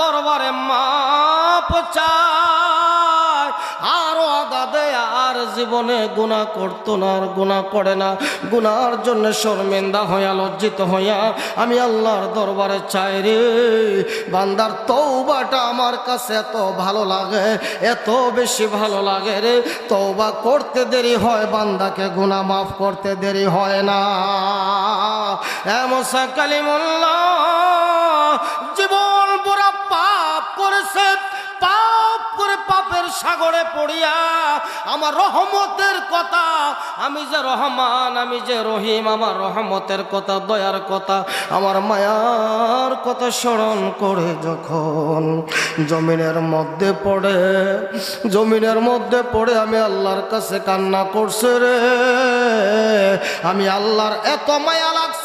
দরবারে মাপ চায়। আর আদা দেয়, আর জীবনে গুণা করতো না, আর গুণা করে না। গুনার জন্য শর্মিন্দা হইয়া, লজ্জিত হইয়া, আমি আল্লাহর দরবারে চাই রে। বান্দার তৌবাটা আমার কাছে এত ভালো লাগে, এত বেশি ভালো লাগে রে। তৌবা করতে দেরি হয়, বান্দাকে গুণা মাফ করতে দেরি হয় না। এমসা কালিমুল্লাহ জীবন সাগরে পড়িয়া আমার রহমতের কথা, আমি যে রহমান, আমি যে রহিম, আমার রহমতের কথা, দয়ার কথা, আমার মায়ার কথা স্মরণ করে যখন জমিনের মধ্যে পড়ে, জমিনের মধ্যে পড়ে আমি আল্লাহর কাছে কান্না করছে রে। আমি আল্লাহর এত মায়া লাগছে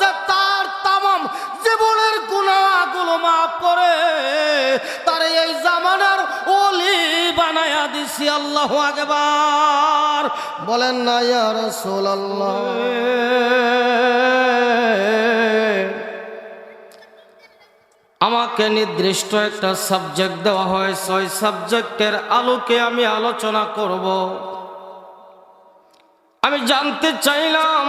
বানায়া দিছি আল্লাহ আগেবার বলেন না, ইয়া রাসূলুল্লাহ। আমাকে নির্দিষ্ট একটা সাবজেক্ট দেওয়া হয়েছে, ওই সাবজেক্টের আলোকে আমি আলোচনা করব। আমি জানতে চাইলাম,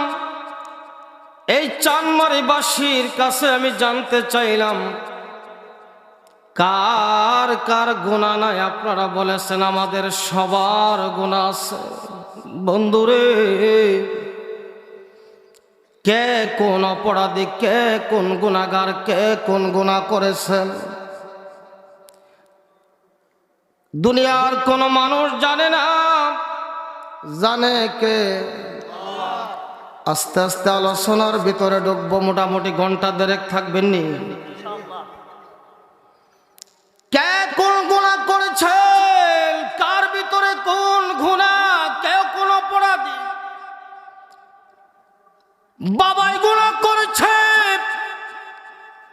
এই চানমারিবাসীর কাছে আমি জানতে চাইলাম কার কার গুণা নাই আপনারা বলেছেন, আমাদের সবার গুণা আছে। বন্ধুরে, কে কোন অপরাধী, কে কোন গুণাগার, কে কোন গুণা করেছেন দুনিয়ার কোন মানুষ জানে না, জানে কে? আস্তে আস্তে আলোচনার ভিতরে ঢুকবো, মোটামুটি ঘণ্টা দেড়েক থাকবেন নি বাবাই গুণা করেছে।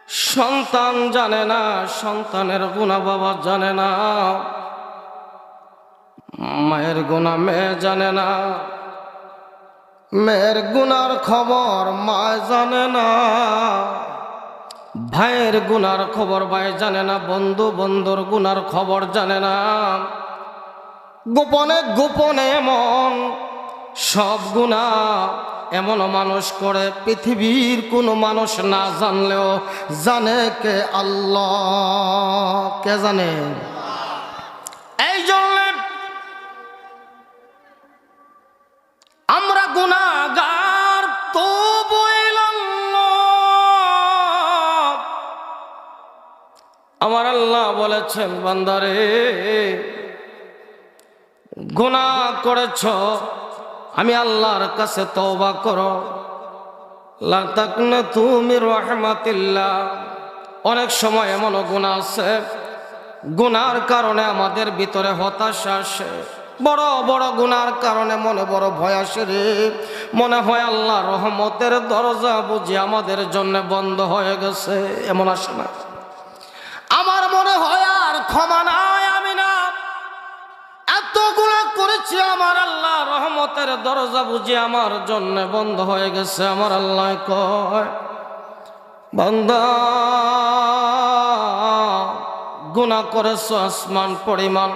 সন্তান জানে না, সন্তানের গুণা বাবা জানে না। মায়ের গুণা মেয়ে জানে না। মেয়ের গুনার খবর মা জানে না। ভাইয়ের গুনার খবর ভাই জানে না, বন্ধু বন্ধুর গুনার খবর জানে না। গোপনে গোপনে এমন সব গুণা এমন মানুষ করে, পৃথিবীর কোনো মানুষ না জানলেও জানে কে আল্লাহ কে জানে এই জন্য আমরা গুণাগার তো। আমার আল্লাহ বলেছেন, বান্দারে গুণা করেছ আমি আল্লাহর কাছে তওবা করো। লাতাকনা তুমি রহমাতিল্লাহ। অনেক সময় এমন গুণা আছে গুনার কারণে আমাদের ভিতরে হতাশা আসে। বড় বড় গুনার কারণে মনে বড় ভয় আসে রে। মনে হয় আল্লাহ রহমতের দরজা বুঝি আমাদের জন্য বন্ধ হয়ে গেছে। এমন আসে না। আমার মনে হয় আর ক্ষমা নাই। এত গুণা করেছি আমার আল্লাহ, রহমতের দরজা বুঝি আমার জন্য বন্ধ হয়ে গেছে। আমার আল্লাহ কয়, বান্দা গুণা করেছ আসমান পরিমাণ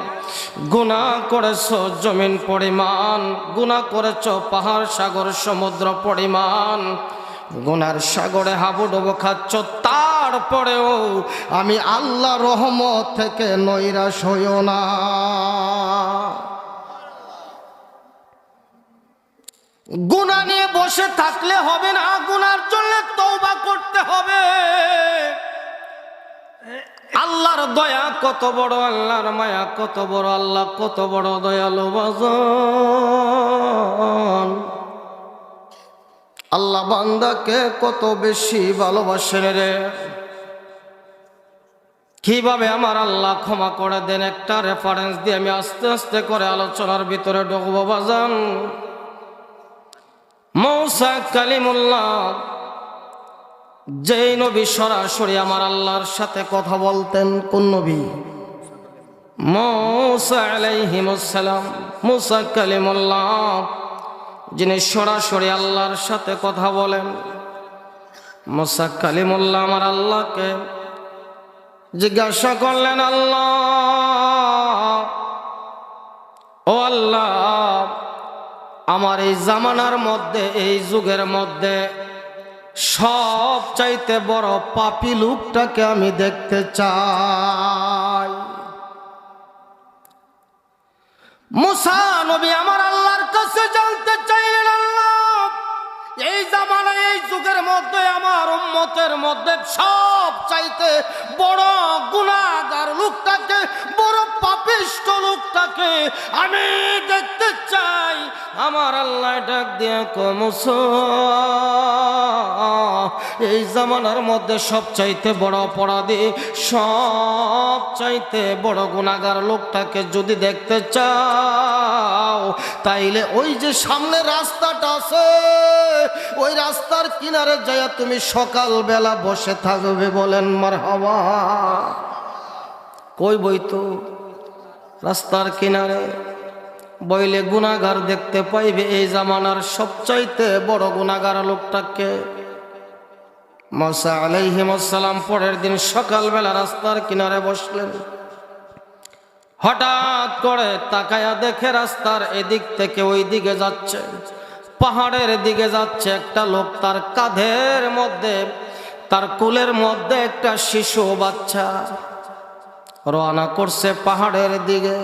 গুণা করেছ জমিন পরিমাণ গুণা করেছ পাহাড়, সাগর, সমুদ্র পরিমাণ, গুনার সাগরে হাবুডুবু খাচ্ছ, তারপরেও আমি আল্লাহ রহমত থেকে নৈরাশ হইও না। গুণা নিয়ে বসে থাকলে হবে না গুনার জন্য তৌবা করতে হবে। আল্লাহর দয়া কত বড়, আল্লাহর মায়া কত বড়, আল্লাহ কত বড় দয়ালু বাজন। আল্লাহ বান্দাকে কত বেশি ভালোবাসেন রে। কীভাবে আমার আল্লাহ ক্ষমা করে দেন? একটা রেফারেন্স দিয়ে আমি আস্তে আস্তে করে আলোচনার ভিতরে ঢুকবো বাজান। মৌসা কালিমুল্লাহ, যেই নবী সরাসরি আমার আল্লাহর সাথে কথা বলতেন, কোন নবী? মৌসা আলাইহিমুসালাম মুসা কালিমুল্লাহ, যিনি সরাসরি আল্লাহর সাথে কথা বলেন, মুসা কালিমুল্লাহ আমার আল্লাহকে জিজ্ঞাসা করলেন, আল্লাহ, ও আল্লাহ আমার এই জামানার মধ্যে, এই যুগের মধ্যে সব চাইতে বড় পাপি লোকটাকে আমি দেখতে চাই। মুসা নবী আমার আল্লাহর কাছে জানতে এই জামানায় এই যুগের মধ্যে, আমার উম্মতের মধ্যে সব চাইতে বড় গুণাগার লোকটাকে, বড় পাপিষ্ট লোকটাকে আমি দেখতে চাই। আমার আল্লাহ ডাক দিয়ে কমস এই জামানার মধ্যে সব চাইতে বড় অপরাধী সব চাইতে বড় গুণাগার লোকটাকে যদি দেখতে চাও, তাইলে ওই যে সামনে রাস্তাটা আছে ওই রাস্তার কিনারে যাইয়া তুমি সকালবেলা বসে থাকবে বলেন মার হওয়া কই বই তো? রাস্তার কিনারে বইলে গুণাগার দেখতে পাইবে এই জামানার সবচাইতে বড় গুণাগার লোকটাকে। মশা আলাইহিমসালাম পরের দিন সকালবেলা রাস্তার কিনারে বসলেন। হঠাৎ করে তাকায়া দেখে রাস্তার এদিক থেকে ওই দিকে যাচ্ছে। পাহাড়ের দিকে যাচ্ছে একটা লোক, তার কাঁধের মধ্যে, তার কুলের মধ্যে একটা শিশু বাচ্চা। রওনা করছে পাহাড়ের দিকে।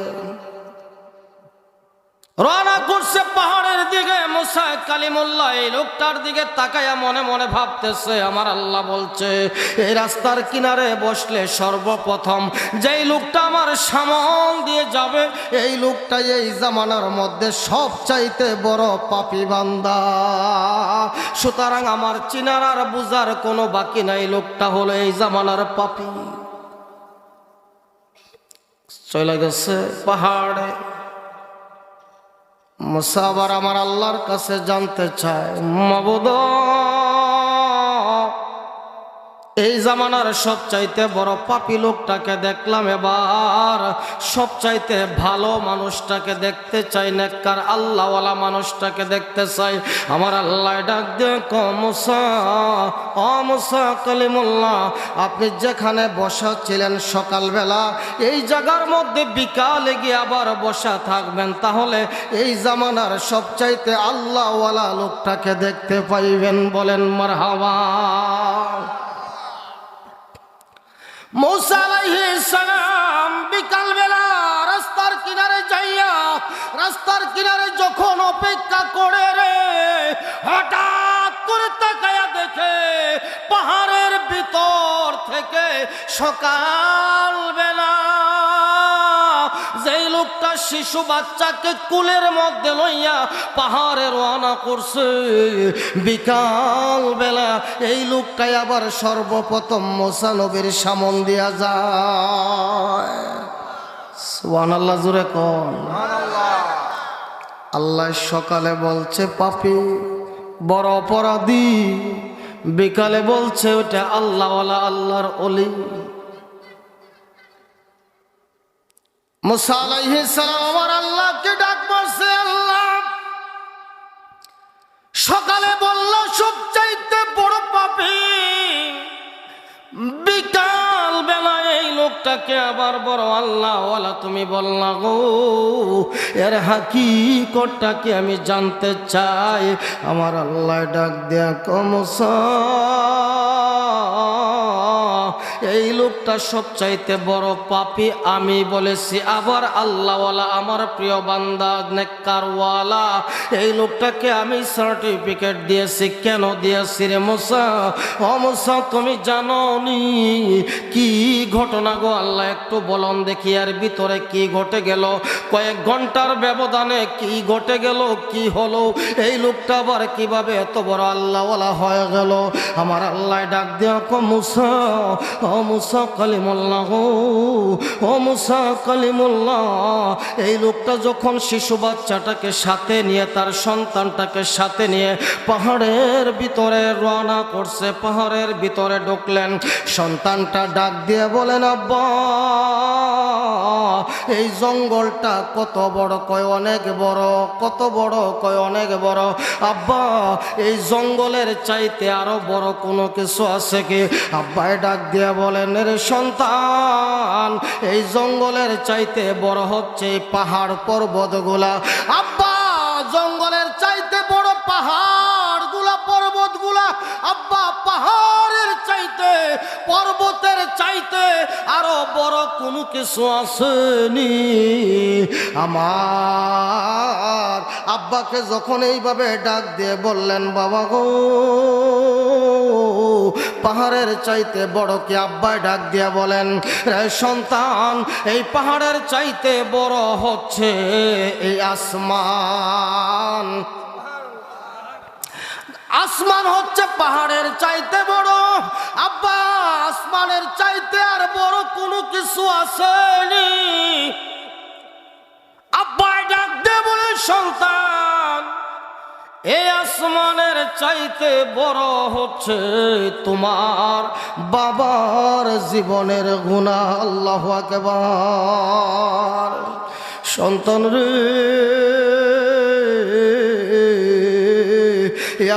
রওনা করছে পাহাড়ের দিকে মুসা কালিমুল্লাহ। এই লোকটার দিকে তাকায়া মনে মনে ভাবতেছে, আমার আল্লাহ বলছে এই রাস্তার কিনারে বসলে সর্বপ্রথম যেই লোকটা আমার সামন দিয়ে যাবে, এই লোকটা এই জামানার মধ্যে সব চাইতে বড় পাপি বান্দা। সুতরাং আমার চিনার আর বুঝার কোনো বাকি নাই, লোকটা হলো এই জামানার পাপি। চলে গেছে পাহাড়ে। মুসা আবার আমার আল্লাহর কাছে জানতে চায়। মবদ এই জামানার সবচাইতে বড় পাপি লোকটাকে দেখলাম এবার। সবচাইতে ভালো মানুষটাকে দেখতে চাই, নেককার আল্লাহওয়ালা মানুষটাকে দেখতে চাই। আমার আল্লাহ ডাক দিয়ে কমসা অমসা কালিমুল্লাহ, আপনি যেখানে বসা ছিলেন সকালবেলা, এই জায়গার মধ্যে বিকালে গিয়ে আবার বসা থাকবেন, তাহলে এই জামানার সবচাইতে আল্লাহওয়ালা লোকটাকে দেখতে পাইবেন বলেন, মারহাবা। বেলা রাস্তার কিনারে যাইয়া, রাস্তার কিনারে যখন অপেক্ষা করে রে, হঠাৎ দেখে পাহাড়ের ভিতর থেকে সকালবেলা যেই লোকটা শিশু বাচ্চাকে কুলের মধ্যে লইয়া পাহাড়ে রওনা করছে বিকাল বেলা এই লোকটাই আবার সর্বপ্রথম মোসানবীর সামন দিয়া যায়। আল্লাহ জুড়ে কন। আল্লাহ সকালে বলছে, পাপি, বড় অপরাধী। বিকালে বলছে ওটা আল্লাহওয়ালা, আল্লাহর অলি আমার আল্লাহকে ডাক আল্লাহ। সকালে বলল, সবচাইতে বড় পাপি। বিকাল বেলায় এই লোকটাকে আবার বড় আল্লাহ তুমি বললা গো। এর হাকিকতটাকে আমি জানতে চাই? আমার আল্লাহ ডাক দেয়া কমসা এই লোকটা সবচাইতে বড় পাপি, আমি বলেছি, আবার আল্লাহওয়ালা, আমার প্রিয় বান্দা, নেককারওয়ালা, এই লোকটাকে আমি সার্টিফিকেট দিয়েছি। কেন দিয়েছি রে মোসা? ও মোসা, তুমি জানো নি কি ঘটনা গো? আল্লাহ একটু বলন দেখি আর ভিতরে কি ঘটে গেল? কয়েক ঘণ্টার ব্যবধানে কি ঘটে গেল? কি হলো? এই লোকটা আবার কীভাবে এত বড় আল্লাহওয়ালা হয়ে গেল? আমার আল্লাহ ডাক দেওয়া কো, মুসা ও মুসা কালিমুল্লাহ, ও মুসা কালিমুল্লাহ, এই লোকটা যখন শিশু বাচ্চাটাকে সাথে নিয়ে, তার সন্তানটাকে সাথে নিয়ে পাহাড়ের ভিতরে রওনা করছে, পাহাড়ের ভিতরে ঢুকলেন। সন্তানটা ডাক দিয়ে বলেন, আব্বা! এই জঙ্গলটা কত বড় কয় অনেক বড়, কত বড় কয় অনেক বড়। আব্বা, এই জঙ্গলের চাইতে আরও বড় কোনো কিছু আছে কি? আব্বাই ডাক দিয়া বলেন রে সন্তান, এই জঙ্গলের চাইতে বড় হচ্ছে পাহাড় পর্বতগুলা। আব্বা আরও বড় কোনো কিছু আসেনি। আমার আব্বাকে যখন এইভাবে ডাক দিয়ে বললেন, বাবা গো, পাহাড়ের চাইতে বড় কি আব্বাই ডাক দিয়া বলেন, রে সন্তান, এই পাহাড়ের চাইতে বড় হচ্ছে এই আসমান। আসমান হচ্ছে পাহাড়ের চাইতে বড়। আব্বা আসমানের চাইতে আর বড় কোনো কিছু আসেনি। আব্বাই ডাক সন্তান এই আসমানের চাইতে বড় হচ্ছে তোমার বাবার জীবনের গুণা আল্লাহ আকবার। সন্তান রে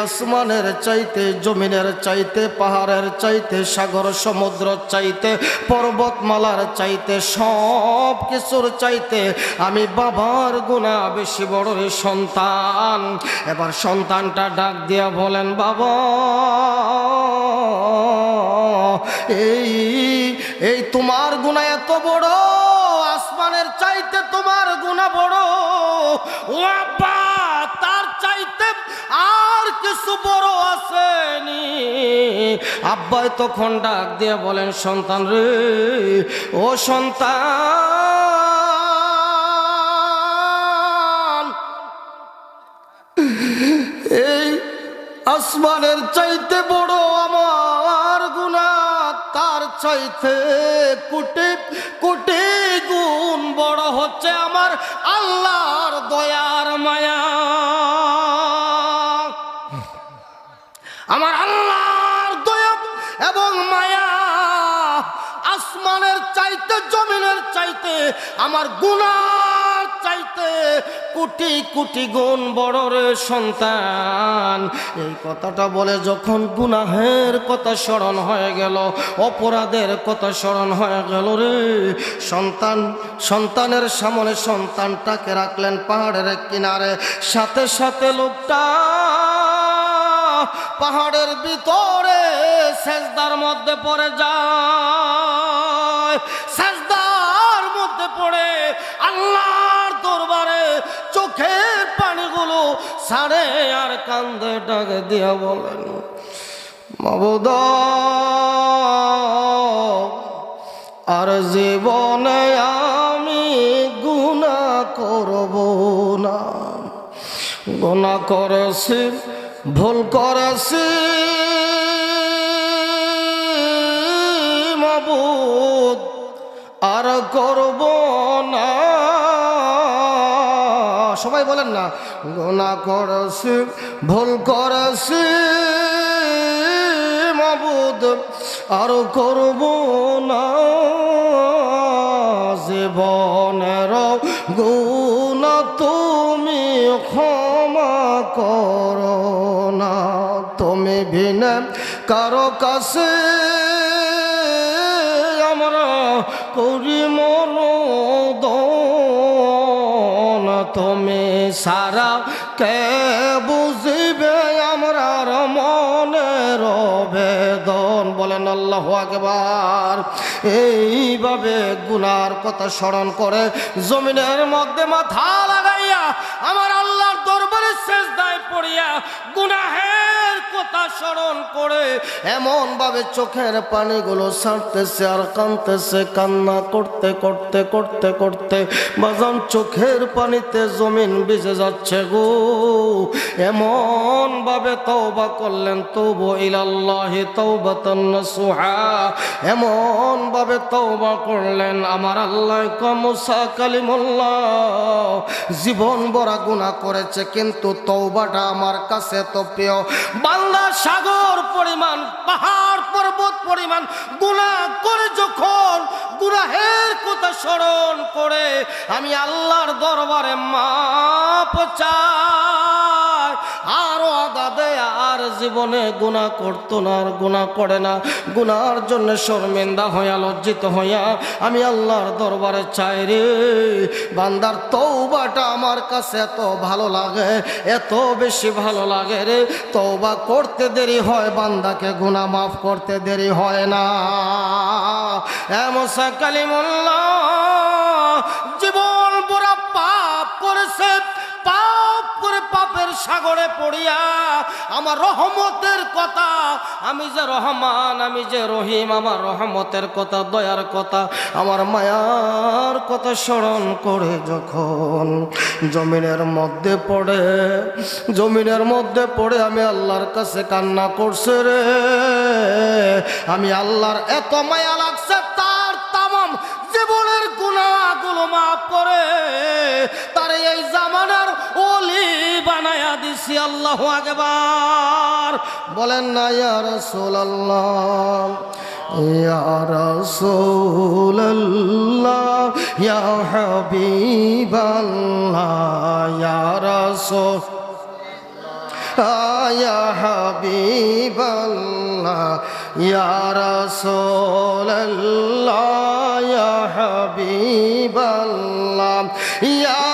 আসমানের চাইতে, জমিনের চাইতে, পাহাড়ের চাইতে, সাগর, সমুদ্র চাইতে, পর্বতমালার চাইতে, সব কিছুর চাইতে আমি বাবার গুণা বেশি বড় সন্তান। এবার সন্তানটা ডাক দিয়া বলেন, বাবা, এই এই তোমার গুণা এত বড়? বড় আসেনি। আব্বাই তখন ডাক দিয়ে বলেন, সন্তান রে, ও সন্তান, এই আসমানের চাইতে বড় আমার গুণা তার চাইতে কোটি কোটি গুণ বড় হচ্ছে আমার আল্লাহর দয়ার চাইতে জমিনের চাইতে, আমার গুণার চাইতে কোটি কোটি গুণ বড় রে সন্তান। এই কথাটা বলে যখন গুনাহের কথা স্মরণ হয়ে গেল, অপরাধের কথা স্মরণ হয়ে গেল রে, সন্তান, সন্তানের সামনে সন্তানটাকে রাখলেন পাহাড়ের কিনারে। সাথে সাথে লোকটা পাহাড়ের ভিতরে সেজদার মধ্যে পড়ে যায়। আল্লাহর দরবারে চোখের পানিগুলো সাড়ে আর কান্দে ডাকে দিয়া বলেন, মবুদ, আর জীবনে আমি গুণা করব না। গুণা করেছি, ভুল করেছি, মাবুদ আর করব না। সবাই বলেন না গোনা করেছি ভুল করেছি মাবুদ, আর করব না। জীবনের গুণ তুমি ক্ষমা করো না। তুমি ভিনে কারও কাছে তুমি সারা কে বুঝিবে আমরার মনের বেদন বলেন আল্লাহ আকবার। এইভাবে গুনার কথা স্মরণ করে জমিনের মধ্যে মাথা লাগাইয়া আমার আল্লাহর দরবারে শেষ দায় পড়িয়া গুনাহের কথা স্মরণ করে, এমন ভাবে চোখের পানিগুলো ছাড়তেছে আর কানতেছে, কান্না করতে করতে করতে করতে, বাজান চোখের পানিতে জমিন ভিজে যাচ্ছে গো। এমন ভাবে তওবা করলেন তবু ইলাল্লাহি তওবাতান নসুহা। এমন ভাবে তওবা করলেন, আমার আল্লাহ কমসা কালিমুল্লাহ। জীবন বড় গুনাহ করেছে, কিন্তু তওবাটা আমার কাছে তো প্রিয়। বান্দা সাগর পরিমাণ, পাহাড় পর্বত পরিমাণ, গুণা করে যখন গুনাহের কথা স্মরণ করে, আমি আল্লাহর দরবারে মাপ চাই। আরও আগাদে আর জীবনে গুণা করতো না, আর গুণা করে না। গুনার জন্য শর্মিন্দা হইয়া, লজ্জিত হইয়া আমি আল্লাহর দরবারে চাই রে। বান্দার তৌবাটা আমার কাছে এত ভালো লাগে, এত বেশি ভালো লাগে রে। তৌবা করতে দেরি হয়, বান্দাকে গুণা মাফ করতে দেরি হয় না। এমসা কালিমুল্লাহ, জীবন সাগরে পড়িয়া আমার রহমতের কথা, আমি যে রহমান, আমি যে রহিম, আমার রহমতের কথা, দয়ার কথা, আমার মায়ার কথা স্মরণ করে যখন জমিনের মধ্যে পড়ে, জমিনের মধ্যে পড়ে আমি আল্লাহর কাছে কান্না করছে রে। আমি আল্লাহর এত মায়া বানায়া দিছি আল্লাহ আগেবার বলেন না ইয়া রাসূলুল্লাহ ইয়া রাসূলুল্লাহ ইয়া হাবিবাল্লাহ ইয়া রাসূল يا حبيب الله يا رسول الله يا حبيب الله يا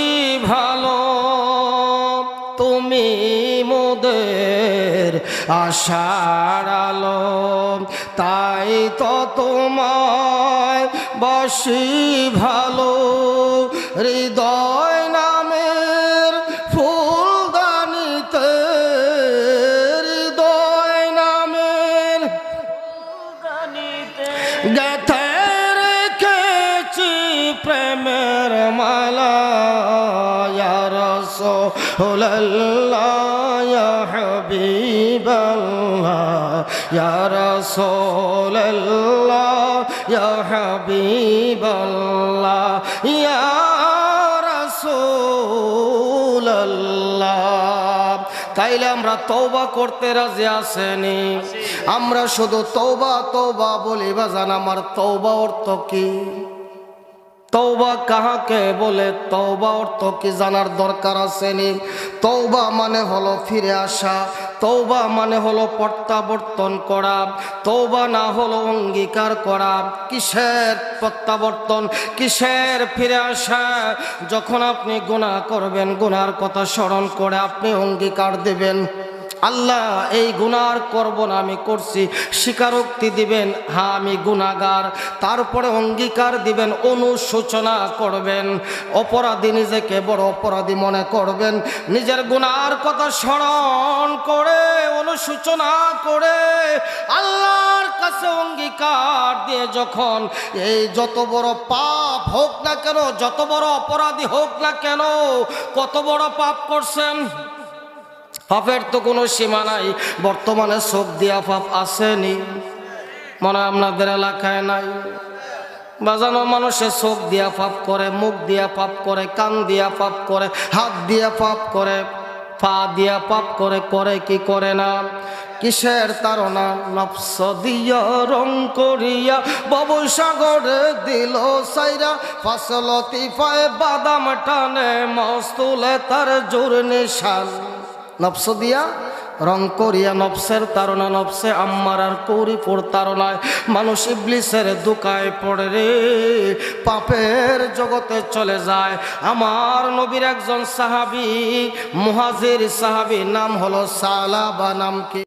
আশার আলো তাই তো তোমায় বসি ভালো। হৃদয় নামের হাবিবাল্লাহ, ইয়া রাসূলুল্লাহ। তাইলে আমরা তৌবা করতে রাজি আসেনি আমরা শুধু তৌবা তৌবা বলি, বাজান, আমার তৌবা অর্থ কি? তৌবা কাহাকে বলে? তৌবা অর্থ কি জানার দরকার আসেনি তৌবা মানে হলো ফিরে আসা। তৌবা মানে হলো প্রত্যাবর্তন করা। তৌবা না হলো অঙ্গীকার করা। কিসের প্রত্যাবর্তন? কিসের ফিরে আসা? যখন আপনি গুনাহ করবেন গুনার কথা স্মরণ করে আপনি অঙ্গীকার দেবেন। আল্লাহ, এই গুনার করব না, আমি করছি। স্বীকারোক্তি দিবেন হ্যাঁ আমি গুনাগার। তারপরে অঙ্গীকার দিবেন, অনুশোচনা করবেন। অপরাধী নিজেকে বড় অপরাধী মনে করবেন। নিজের গুনার কথা স্মরণ করে, অনুশোচনা করে, আল্লাহর কাছে অঙ্গীকার দিয়ে যখন এই যত বড় পাপ হোক না কেন, যত বড় অপরাধী হোক না কেন, কত বড় পাপ করছেন? পাপের তো কোনো সীমা নাই, বর্তমানে চোখ দিয়া পাপ আসেনি। মনে আপনাদের এলাকায় নাই। বাজানো মানুষে চোখ দিয়া পাপ করে, মুখ দিয়া পাপ করে, কান দিয়া পাপ করে, হাত দিয়া পাপ করে, পা দিয়া পাপ করে করে কি করে না? কিসের তারা নফস দিয়া রং করিয়া ববসাগরে দিল সাইরা। ফসলতি পায় বাদাম টানে, মস্তুলে তার জোর নিশান। নফস দিয়া, রং করিয়া নফসের তারণা নফসে, আম্মার আর কৌরিপুর তারণায়। মানুষ ইবলিসের দুকায় পড়ে রে, পাপের জগতে চলে যায়। আমার নবীর একজন সাহাবি, মুহাজির সাহাবি নাম হলো সালাবা, নাম কি?